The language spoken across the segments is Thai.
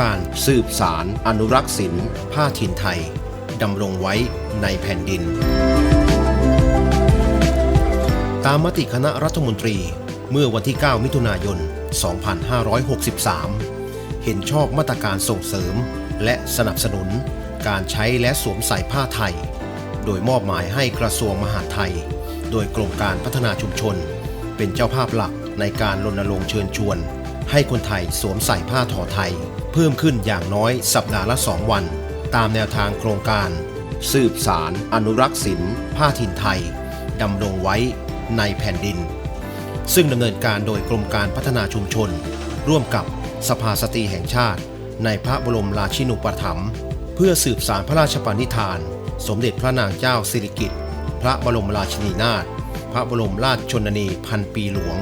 การสืบสารอนุรักษ์ศิลป์ผ้าถิ่นไทย ดำรงไว้ในแผ่นดิน ตามมติคณะรัฐมนตรีเมื่อวันที่ 9 มิถุนายน 2563 เห็นชอบมาตรการส่งเสริม และสนับสนุนการใช้และสวมใส่ผ้าไทย โดยมอบหมายให้กระทรวงมหาดไทย โดยกรมการพัฒนาชุมชน เป็นเจ้าภาพหลักในการรณรงค์เชิญชวน ให้คนไทยสวมใส่ผ้าทอไทย เพิ่มขึ้นอย่างน้อยสัปดาห์ละ 2 วัน ตามแนวทางโครงการ สืบสารอนุรักษ์ศิลป์ผ้าถิ่นไทยดำรงไว้ในแผ่นดิน ซึ่งดำเนินการโดยกรมการพัฒนาชุมชน ร่วมกับสภาสตรีแห่งชาติ ในพระบรมราชินูปถัมภ์เพื่อสืบสารพระราชปณิธาน สมเด็จพระนางเจ้าสิริกิติ์พระบรมราชินีนาถพระบรมราชชนนีพันปีหลวง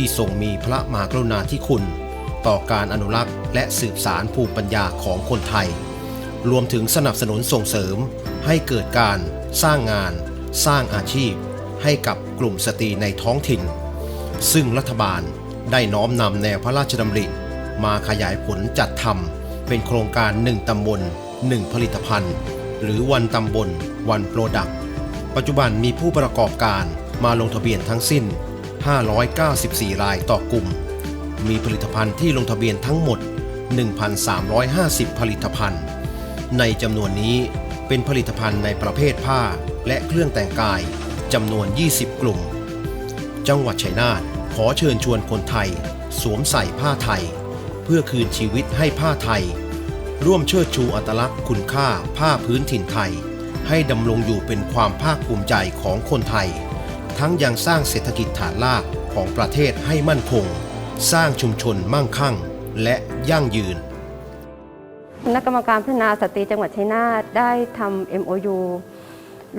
ที่ทรงมีพระมหากรุณาธิคุณ ต่อการอนุรักษ์และสืบสารภูมิปัญญาของคนไทย รวมถึงสนับสนุนส่งเสริม ให้เกิดการสร้างงาน สร้างอาชีพ ให้กับกลุ่มสตรีในท้องถิ่น ซึ่งรัฐบาลได้น้อมนำแนวพระราชดำริ มาขยายผลจัดทำเป็นโครงการ1ตำบล1ผลิตภัณฑ์ หรือวันตำบลวันโปรดักต์ปัจจุบันมีผู้ประกอบการมาลงทะเบียนทั้งสิ้น 594 รายต่อกลุ่ม มีผลิตภัณฑ์ที่ลงทะเบียนทั้งหมด 1,350 ผลิตภัณฑ์ ในจำนวนนี้เป็นผลิตภัณฑ์ในประเภทผ้าและเครื่องแต่งกายจำนวน 20 กลุ่ม จังหวัดชัยนาทขอเชิญชวนคนไทย สวมใส่ผ้าไทย เพื่อคืนชีวิตให้ผ้าไทย ร่วมเชิดชูอัตลักษณ์คุณค่าผ้าพื้นถิ่นไทย ให้ดำรงอยู่เป็นความภาคภูมิใจของคนไทย ทั้งยังสร้างเศรษฐกิจฐานรากของประเทศให้มั่นคง สร้างชุมชนมั่งคั่ง และยั่งยืนคณะกรรมการพัฒนาสตรีจังหวัดชัยนาทได้ทำ MOU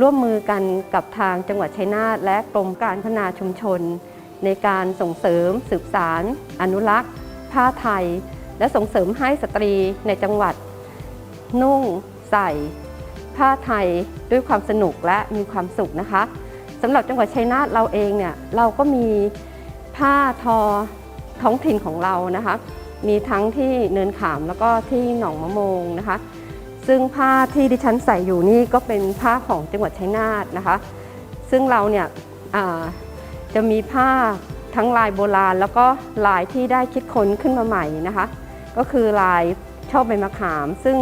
ร่วมมือกันกับทางจังหวัดชัยนาทและกรมการพัฒนาชุมชน ในการส่งเสริม สืบสาร อนุรักษ์ ผ้าไทย และส่งเสริมให้สตรีในจังหวัด นุ่ง ใส่ ผ้าไทยด้วยความสนุกและมีความสุขนะคะ สำหรับจังหวัดชัยนาทเราเองเนี่ยเราก็มีผ้าทอท้องถิ่นของเรานะคะ มีทั้งที่เนินขามแล้วก็ที่หนองมะโมงนะคะ ซึ่งผ้าที่ดิฉันใส่อยู่นี่ก็เป็นผ้าของจังหวัดชัยนาทนะคะ ซึ่งเราเนี่ยจะมีผ้าทั้งลายโบราณ แล้วก็ลายที่ได้คิดค้นขึ้นมาใหม่นะคะ ก็คือลายช่อใบมะขาม ซึ่ง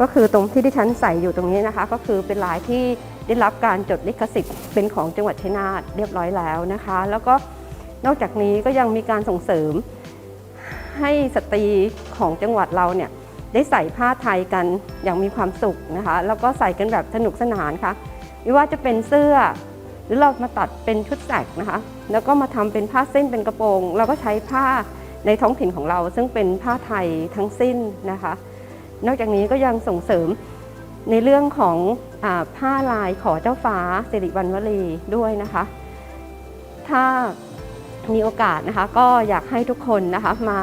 ก็คือตรงที่ดิฉันใส่อยู่ตรงนี้นะคะ ก็คือเป็นลายที่ได้รับการจดลิขสิทธิ์เป็นของจังหวัดชัยนาทเรียบร้อยแล้วนะคะ แล้วก็นอกจากนี้ก็ยังมีการส่งเสริม ให้สตรีของจังหวัดเราเนี่ยได้ใส่ผ้าไทยกันอย่างมีความสุขนะคะ แล้วก็ใส่กันแบบสนุกสนานค่ะไม่ว่าจะเป็นเสื้อ หรือเรามาตัดเป็นชุดแสกนะคะ แล้วก็มาทำเป็นผ้าเส้นเป็นกระโปรง เราก็ใช้ผ้าในท้องถิ่นของเรา ซึ่งเป็นผ้าไทยทั้งสิ้นนะคะ นอกจากนี้ก็ยังส่งเสริมในเรื่องของ ผ้าลายขอเจ้าฟ้าสิริวัณวลีด้วยนะคะ ถ้ามีโอกาสนะคะ ก็อยากให้ทุกคนนะคะมา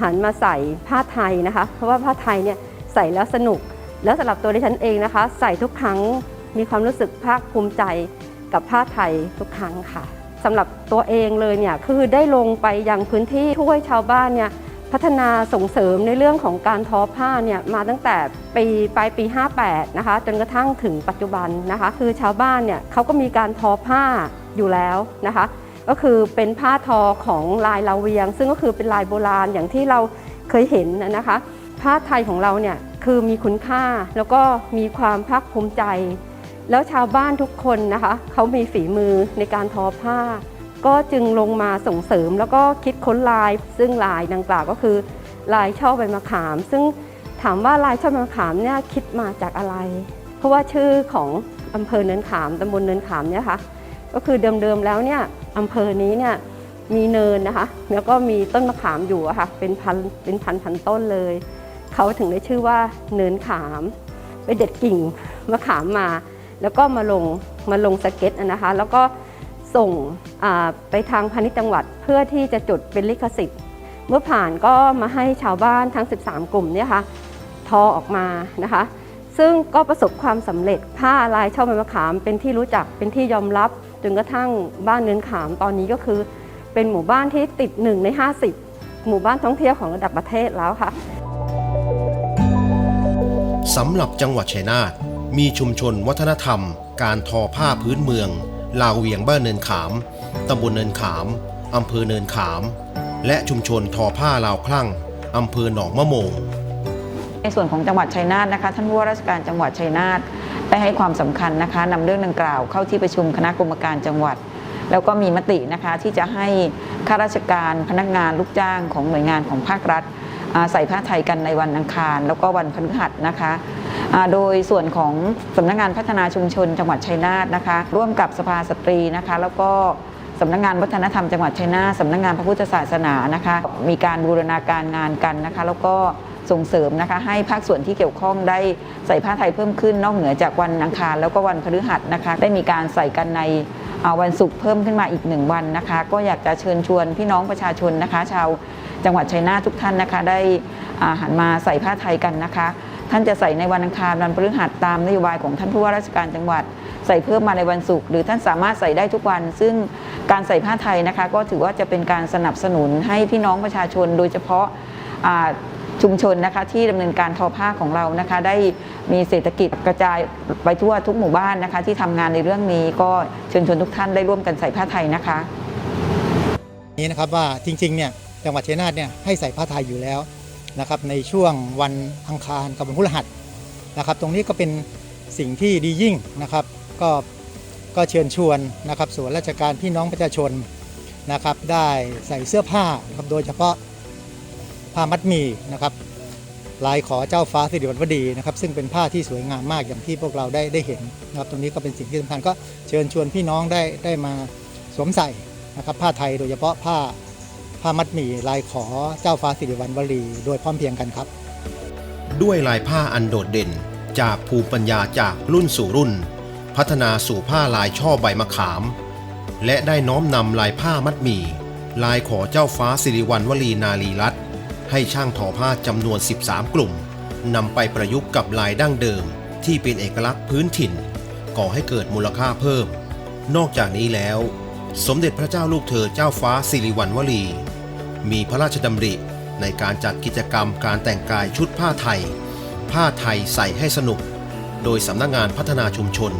หันมาใส่ผ้าไทยนะคะ เพราะว่าผ้าไทยเนี่ยใส่แล้วสนุก แล้วสำหรับตัวดิฉันเองนะคะ ใส่ทุกครั้งมีความรู้สึกภาคภูมิใจกับผ้าไทยทุกครั้งค่ะสำหรับตัวเองเลยเนี่ยคือได้ลงไปยังพื้นที่ช่วยชาวบ้านเนี่ย พัฒนาส่งเสริมในเรื่องของการทอผ้าเนี่ยมาตั้งแต่ปีปลายปี 58 นะคะ จนกระทั่งถึงปัจจุบันนะคะ คือชาวบ้านเนี่ยเขาก็มีการทอผ้าอยู่แล้วนะคะ ก็คือเป็นผ้าทอของลายลาเวียง ซึ่งก็คือเป็นลายโบราณอย่างที่เราเคยเห็นนะนะคะ ผ้าไทยของเราเนี่ยคือมีคุณค่าแล้วก็มีความภาคภูมิใจ แล้วชาวบ้านทุกคนนะคะเขามีฝีมือในการทอผ้า ก็จึงลงมาส่งเสริมแล้วก็คิดค้นลาย ซึ่งลายดังกล่าวก็คือลายช่อใบมะขาม ซึ่งถามว่าลายช่อใบมะขามเนี่ยคิดมาจากอะไร เพราะว่าชื่อของอำเภอเนินขามตำบลเนินขามเนี่ยค่ะก็คือเดิมๆแล้วเนี่ยอำเภอนี้เนี่ยมีเนินนะคะ แล้วก็มีต้นมะขามอยู่อะค่ะเป็นพันเป็นพันพันต้นเลย เขาถึงได้ชื่อว่าเนินขามไปเด็ดกิ่งมะขามมา แล้วก็มาลงมาลงสเก็ตนะคะ แล้วก็ ส่งไปทางพาณิชย์จังหวัดเพื่อที่จะจดเป็นลิขสิทธิ์ เมื่อผ่านก็มาให้ชาวบ้านทั้ง 13 กลุ่มเนี่ยค่ะทอออกมานะคะ ซึ่งก็ประสบความสำเร็จผ้าลายช่อใบมะขามเป็นที่รู้จักเป็นที่ยอมรับจนกระทั่งบ้านเนินขามตอนนี้ก็คือ เป็นหมู่บ้านที่ติดหนึ่งใน 50 หมู่บ้านท่องเที่ยวของระดับประเทศแล้วค่ะสำหรับจังหวัดชัยนาทมีชุมชนวัฒนธรรม การทอผ้าพื้นเมือง ลาวเวียงบ้านเนินขามตำบลเนินขามอำเภอเนินขาม และชุมชนทอผ้าลาวคลั่งอำเภอหนองมะโมงในส่วนของจังหวัดชัยนาทนะคะท่านผู้ว่าราชการจังหวัดชัยนาทได้ให้ความสำคัญนะคะนำเรื่องดังกล่าวเข้าที่ประชุมคณะกรรมการจังหวัด แล้วก็มีมตินะคะที่จะให้ข้าราชการพนักงานลูกจ้างของหน่วยงานของภาครัฐใส่ผ้าไทยกันในวันอังคาร แล้วก็วันพฤหัสนะคะ โดยส่วนของสำนักงานพัฒนาชุมชนจังหวัดชัยนาทนะคะ ร่วมกับสภาสตรีนะคะ แล้วก็สำนักงานวัฒนธรรมจังหวัดชัยนาทสำนักงานพระพุทธศาสนานะคะ มีการบูรณาการงานกันนะคะ แล้วก็ส่งเสริมนะคะ ให้ภาคส่วนที่เกี่ยวข้องได้ใส่ผ้าไทยเพิ่มขึ้น นอกเหนือจากวันอังคารแล้วก็วันพฤหัสนะคะ ได้มีการใส่กันในวันศุกร์เพิ่มขึ้นมาอีกหนึ่งวันนะคะ ก็อยากจะเชิญชวนพี่น้องประชาชนนะคะ ชาวจังหวัดชัยนาททุกท่านนะคะ ได้หันมาใส่ผ้าไทยกันนะคะ ท่านจะใส่ในวันอังคารวันพฤหัสตามนโยบายของท่านผู้ว่าราชการจังหวัด ใส่เพิ่มมาในวันศุกร์หรือท่านสามารถใส่ได้ทุกวัน ซึ่งการใส่ผ้าไทยนะคะ ก็ถือว่าจะเป็นการสนับสนุนให้พี่น้องประชาชน โดยเฉพาะชุมชนนะคะที่ดำเนินการทอผ้าของเรานะคะ ได้มีเศรษฐกิจกระจายไปทั่วทุกหมู่บ้านนะคะ ที่ทำงานในเรื่องนี้ก็เชิญชวนทุกท่านได้ร่วมกันใส่ผ้าไทยนะคะ นี้นะครับว่าจริงๆเนี่ยจังหวัดเชัยงนาทเนี่ยให้ใส่ผ้าไทยอยู่แล้ว นะครับในช่วงวันอังคารกับวันพฤหัสนะครับ ตรงนี้ก็เป็นสิ่งที่ดียิ่งนะครับก็ก็เชิญชวนนะครับส่วนราชการพี่น้องประชาชนนะครับ ได้ใส่เสื้อผ้านะครับโดยเฉพาะผ้ามัดหมี่นะครับลายขอเจ้าฟ้าสิริวัณวดีนะครับ ซึ่งเป็นผ้าที่สวยงามมากอย่างที่พวกเราได้ได้เห็นนะครับ ตรงนี้ก็เป็นสิ่งที่สำคัญก็เชิญชวนพี่น้องได้ได้มาสวมใส่นะครับ ผ้าไทยโดยเฉพาะผ้า ผ้ามัดหมี่ลายขอเจ้าฟ้าสิริวัณวลี โดยพร้อมเพรียงกันครับ ด้วยลายผ้าอันโดดเด่น จากภูมิปัญญาจากรุ่นสู่รุ่น พัฒนาสู่ผ้าลายช่อใบมะขาม และได้น้อมนำลายผ้ามัดหมี่ ลายขอเจ้าฟ้าสิริวัณวลีนาลีรัตให้ช่างทอผ้าจำนวน 13 กลุ่มนำไปประยุกต์กับลายดั้งเดิม ที่เป็นเอกลักษณ์พื้นถิ่น ก่อให้เกิดมูลค่าเพิ่ม นอกจากนี้แล้ว สมเด็จพระเจ้าลูกเธอเจ้าฟ้าสิริวัณวลี มีพระราชดำริในการจัดกิจกรรมการแต่งกายชุดผ้าไทย ผ้าไทยใส่ให้สนุก โดยสำนักงานพัฒนาชุมชน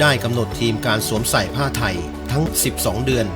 ได้กำหนดทีมการสวมใส่ผ้าไทยทั้ง 12 เดือน